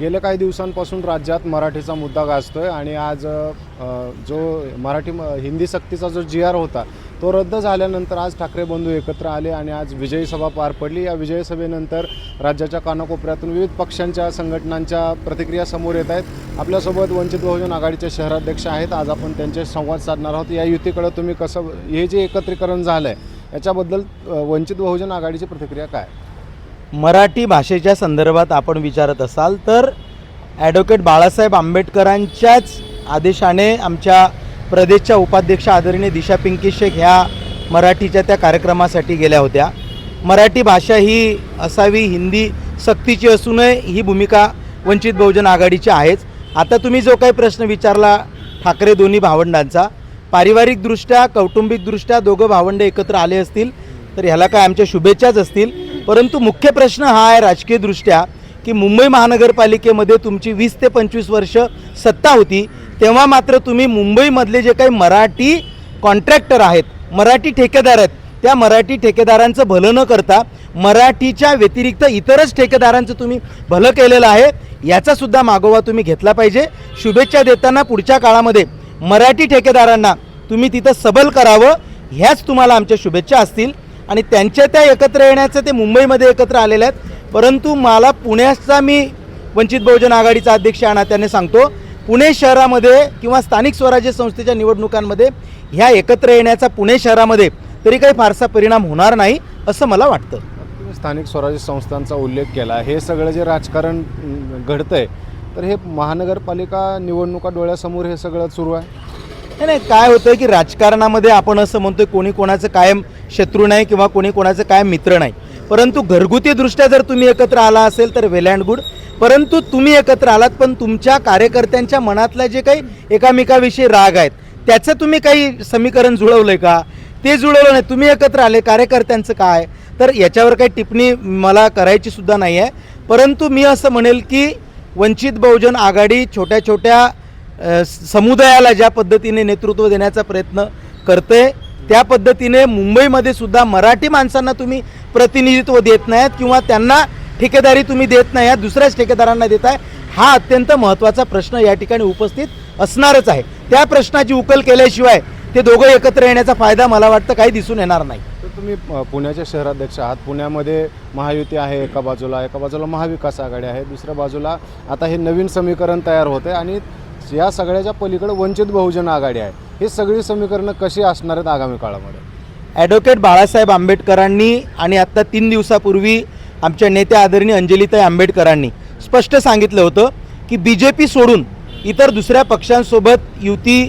गेल्या काही दिवसांपासून राज्यात मराठीचा मुद्दा गाजतोय आणि आज जो मराठी म- हिंदी सक्तीचा जो जी आर होता तो रद्द झाल्यानंतर आज ठाकरे बंधू एकत्र आले आणि आज विजयी सभा पार पडली. या विजयी सभेनंतर राज्याच्या कानाकोपऱ्यातून विविध पक्षांच्या संघटनांच्या प्रतिक्रिया समोर येत आहेत. आपल्यासोबत वंचित बहुजन आघाडीचे शहराध्यक्ष आहेत. आज आपण त्यांचे संवाद साधणार आहोत. या युतीकडे तुम्ही कसं हे जे एकत्रीकरण झालं आहे याच्याबद्दल वंचित बहुजन आघाडीची प्रतिक्रिया काय? मराठी भाषेच्या संदर्भात आपण विचारत असाल तर ॲडव्होकेट बाळासाहेब आंबेडकरांच्याच आदेशाने आमच्या प्रदेशच्या उपाध्यक्ष आदरणीय दिशा पिंकी शेख ह्या मराठीच्या त्या कार्यक्रमासाठी गेल्या होत्या. मराठी भाषा ही असावी हिंदी सक्तीची असू नये ही भूमिका वंचित बहुजन आघाडीची आहेच. आता तुम्ही जो काही प्रश्न विचारला ठाकरे दोन्ही भावंडांचा पारिवारिकदृष्ट्या कौटुंबिकदृष्ट्या दोघं भावंड एकत्र आले असतील तर ह्याला काय आमच्या शुभेच्छाच असतील. परंतु मुख्य प्रश्न हा आहे राजकीयदृष्ट्या की मुंबई महानगरपालिकेमध्ये तुमची वीस ते पंचवीस वर्ष सत्ता होती तेव्हा मात्र तुम्ही मुंबईमधले जे काही मराठी कॉन्ट्रॅक्टर आहेत मराठी ठेकेदार आहेत त्या मराठी ठेकेदारांचं भलं न करता मराठीच्या व्यतिरिक्त इतरच ठेकेदारांचं तुम्ही भलं केलेलं आहे याचासुद्धा मागोवा तुम्ही घेतला पाहिजे. शुभेच्छा देताना पुढच्या काळामध्ये मराठी ठेकेदारांना तुम्ही तिथं सबल करावं ह्याच तुम्हाला आमच्या शुभेच्छा असतील. आणि त्यांच्या त्या एकत्र येण्याचं ते मुंबईमध्ये एकत्र आलेले आहेत. परंतु मला पुण्याचा मी वंचित बहुजन आघाडीचा अध्यक्ष या नात्याने सांगतो पुणे शहरामध्ये किंवा स्थानिक स्वराज्य संस्थेच्या निवडणुकांमध्ये ह्या एकत्र येण्याचा पुणे शहरामध्ये तरी काही फारसा परिणाम होणार नाही असं मला वाटतं. स्थानिक स्वराज्य संस्थांचा उल्लेख केला हे सगळं जे राजकारण घडतंय तर हे महानगरपालिका निवडणुका डोळ्यासमोर हे सगळं सुरू आहे? नाही नाही काय होतं की राजकारणामध्ये आपण असं म्हणतोय कोणी कोणाचं कायम शत्रू नाही किंवा कोणी कोणाचं कायम मित्र नाही. परंतु घरगुतीदृष्ट्या जर तुम्ही एकत्र आला असेल तर वेल अँड गुड. परंतु तुम्ही एकत्र आलात पण तुमच्या कार्यकर्त्यांच्या मनातल्या जे काही एकामेकाविषयी राग आहेत त्याचं तुम्ही काही समीकरण जुळवलं आहे का? ते जुळवलं नाही. तुम्ही एकत्र आले कार्यकर्त्यांचं काय? तर याच्यावर काही टिप्पणी मला करायची सुद्धा नाही आहे परंतु मी असं म्हणेल की वंचित बहुजन आघाडी छोट्या छोट्या समुदायाला ज्या पद्धतीने नेतृत्व देण्याचा प्रयत्न करते त्या पद्धतीने मुंबईमध्ये सुद्धा मराठी माणसांना तुम्ही प्रतिनिधित्व देत नाहीत किंवा त्यांना ठेकेदारी तुम्ही देत नाही आहात दुसऱ्याच ठेकेदारांना देत आहे हा अत्यंत महत्त्वाचा प्रश्न या ठिकाणी उपस्थित असणारच आहे. त्या प्रश्नाची उकल केल्याशिवाय ते दोघं एकत्र येण्याचा फायदा मला वाटतं काही दिसून येणार नाही. तर तुम्ही पुण्याच्या पुण्याचे शहराध्यक्ष आहात पुण्यामध्ये महायुती आहे एका बाजूला एका बाजूला महाविकास आघाडी आहे दुसऱ्या बाजूला आता हे नवीन समीकरण तयार होते आणि या सगळ्याच्या पलीकडे वंचित बहुजन आघाडी आहे. ही सगळी समीकरणं कशी असणार आहेत आगामी काळामध्ये? ॲडव्होकेट बाळासाहेब आंबेडकरांनी आणि आत्ता तीन दिवसापूर्वी आमच्या नेत्या आदरणीय अंजलीताई आंबेडकरांनी स्पष्ट सांगितलं होतं की बी जे पी सोडून इतर दुसऱ्या पक्षांसोबत युती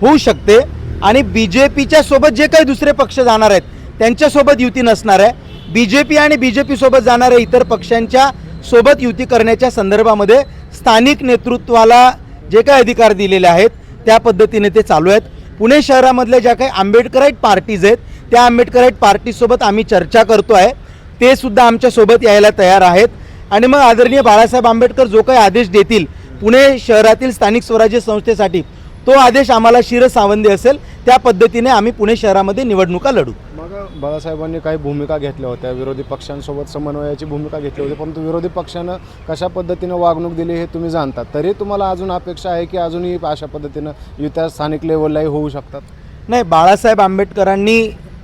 होऊ शकते आणि बी जे पीच्या सोबत जे काही दुसरे पक्ष जाणार आहेत त्यांच्यासोबत युती नसणार आहे. बी जे पी आणि बी जे पीसोबत जाणाऱ्या इतर पक्षांच्या सोबत युती करण्याच्या संदर्भामध्ये स्थानिक नेतृत्वाला जे काही अधिकार दिलेले आहेत त्या पद्धतीने ते चालू आहेत. पुणे शहरामधल्या ज्या काही आंबेडकराईट पार्टीज आहेत त्या आंबेडकराईट पार्टीसोबत आम्ही चर्चा करतो आहे. ते सुद्धा आमच्यासोबत यायला तयार आहेत. आणि मग आदरणीय बाळासाहेब आंबेडकर जो काही आदेश देतील पुणे शहरातील स्थानिक स्वराज्य संस्थेसाठी तो आदेश आम्हाला शिरसावंदी असेल. त्या पद्धतीने आम्ही पुणे शहरामध्ये निवडणुका लढू. मग बाळासाहेबांनी काही भूमिका घेतल्या होत्या विरोधी पक्षांसोबत समन्वयाची भूमिका घेतली होती परंतु विरोधी पक्षानं कशा पद्धतीनं वागणूक दिली हे तुम्ही जाणता तरी तुम्हाला अजून अपेक्षा आहे की अजूनही अशा पद्धतीनं युत्या स्थानिक लेवललाही होऊ शकतात? नाही बाळासाहेब आंबेडकरांनी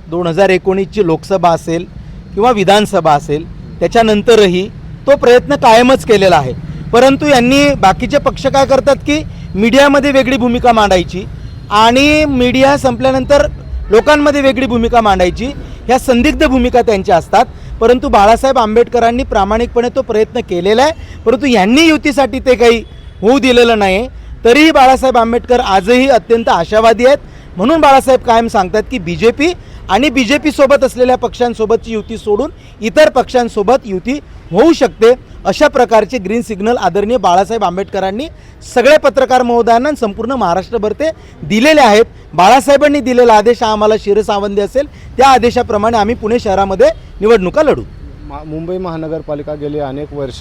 दोन हजार एकोणीसची लोकसभा असेल किंवा विधानसभा असेल त्याच्यानंतरही तो प्रयत्न कायमच केलेला आहे. परंतु यांनी बाकीचे पक्ष काय करतात की मीडियामध्ये वेगळी भूमिका मांडायची आणि मीडिया संपल्यानंतर लोकांमध्ये वेगळी भूमिका मांडायची. ह्या संदिग्ध भूमिका त्यांच्या असतात. परंतु बाळासाहेब आंबेडकरांनी प्रामाणिकपणे तो प्रयत्न केलेला आहे. परंतु यांनी युतीसाठी ते काही होऊ दिलेलं नाही. तरीही बाळासाहेब आंबेडकर आजही अत्यंत आशावादी आहेत. म्हणून बाळासाहेब कायम सांगतात की बी जे पी आणि बी जे पीसोबत असलेल्या पक्षांसोबतची युती सोडून इतर पक्षांसोबत युती होऊ शकते. अशा प्रकारचे ग्रीन सिग्नल आदरणीय बाळासाहेब आंबेडकरांनी सगळ्या पत्रकार महोदयांना संपूर्ण महाराष्ट्रभर ते दिलेले आहेत. बाळासाहेबांनी दिलेला आदेश हा आम्हाला शिरसावंदी असेल. त्या आदेशाप्रमाणे आम्ही पुणे शहरामध्ये निवडणुका लढू. मा- मुंबई महानगरपालिका गेली अनेक वर्ष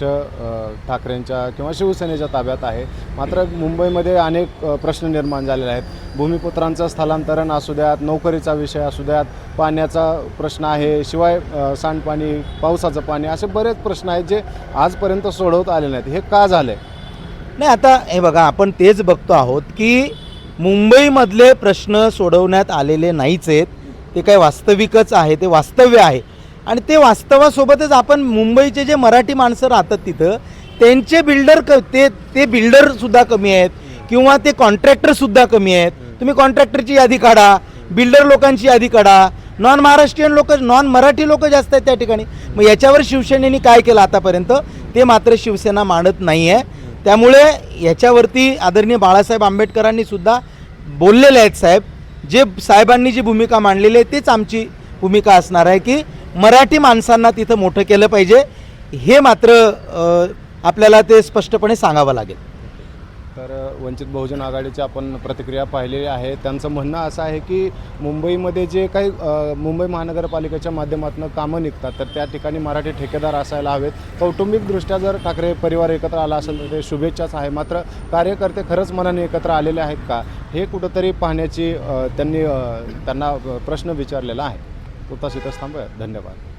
ठाकरेंच्या किंवा शिवसेनेच्या ताब्यात आहे. मात्र मुंबईमध्ये अनेक प्रश्न निर्माण झालेले आहेत. भूमिपुत्रांचं स्थलांतरण असू द्यात नोकरीचा विषय असू द्यात पाण्याचा प्रश्न आहे शिवाय सांडपाणी पावसाचं पाणी असे बरेच प्रश्न आहेत जे आजपर्यंत सोडवता आले नाहीत. हे का झालं नाही आता हे बघा आपण तेच बघतो आहोत की मुंबईमधले प्रश्न सोडवण्यात आलेले नाहीच आहेत. ते काय वास्तविकच आहे ते वास्तव्य आहे. आणि ते वास्तवासोबतच आपण मुंबईचे जे मराठी माणसं राहतात तिथं त्यांचे बिल्डर क ते ते बिल्डरसुद्धा कमी आहेत. किंवा ते कॉन्ट्रॅक्टरसुद्धा कमी आहेत. तुम्ही कॉन्ट्रॅक्टरची यादी काढा बिल्डर लोकांची यादी काढा. नॉन महाराष्ट्रीयन लोक नॉन मराठी लोक जास्त आहेत त्या ठिकाणी. मग याच्यावर शिवसेनेने काय केलं आतापर्यंत? ते मात्र शिवसेना मांडत नाही आहे त्यामुळे याच्यावरती आदरणीय बाळासाहेब आंबेडकरांनी सुद्धा बोललेले आहेत साहेब. जे साहेबांनी जी भूमिका मांडलेली आहे तेच आमची भूमिका असणार आहे की मराठी माणसांना तिथं मोठं केलं पाहिजे. हे मात्र आपल्याला ते स्पष्टपणे सांगावं लागेल. तर वंचित बहुजन आघाडीची आपण प्रतिक्रिया पाहिलेली आहे. त्यांचं म्हणणं असं आहे की मुंबईमध्ये जे काही मुंबई महानगरपालिकेच्या माध्यमातून कामं निघतात तर त्या ठिकाणी मराठी ठेकेदार असायला हवेत. कौटुंबिकदृष्ट्या जर ठाकरे परिवार एकत्र आला असेल तर ते शुभेच्छाच आहे. मात्र कार्यकर्ते खरंच मनाने एकत्र आलेले आहेत का? हे कुठंतरी पाहण्याची त्यांनी त्यांना प्रश्न विचारलेला आहे. स्वतः इथंच थांबूया धन्यवाद.